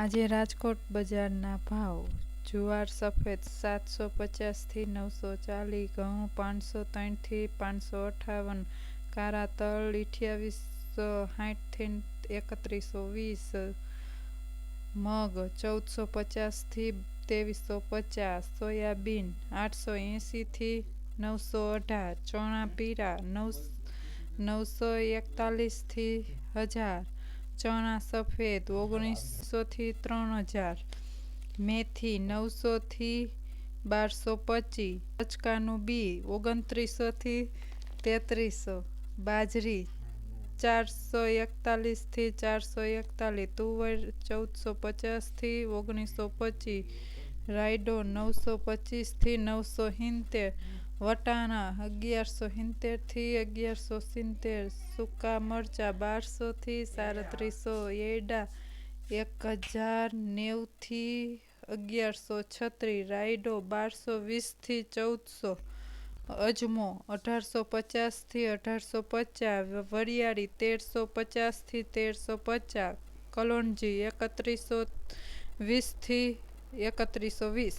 આજે રાજકોટ બજારના ભાવ. જુવાર સફેદ સાતસો પચાસથી નવસો ચાલીસ ઘઉં પાંચસો ત્રણથી પાંચસો અઠ્ઠાવન કારા તલ અઠ્યાવીસો સાઠથી એકત્રીસો વીસ મગ ચૌદસો પચાસથી ત્રેવીસો પચાસ સોયાબીન આઠસો એંશીથી નવસો અઢાર ચણા પીરા નવ નવસો એકતાલીસથી હજાર ચણા સફેદ ઓગણીસોથી ત્રણ હજાર મેથી નવસોથી બારસો પચીસ, કચકાનું બી ઓગણત્રીસોથી તેત્રીસો, બાજરી ચારસો એકતાલીસથી ચારસો એકતાલીસ, તુવેર ચૌદસો પચાસથી ઓગણીસો પચીસ, રાયડો નવસો પચીસથી નવસો સિત્તેર વટાણા અગિયારસો સિત્તેરથી અગિયારસો સિત્તેર, સૂકા મરચાં બારસોથી સાડત્રીસો, એડા એક હજાર નેવુંથી અગિયારસો છત્રીસ, રાયડો બારસો વીસથી ચૌદસો, અજમો અઢારસો પચાસથી અઢારસો પચાસ, વરિયાળી તેરસો પચાસથી તેરસો પચાસ કલોણજી એકત્રીસો વીસથી એકત્રીસો વીસ.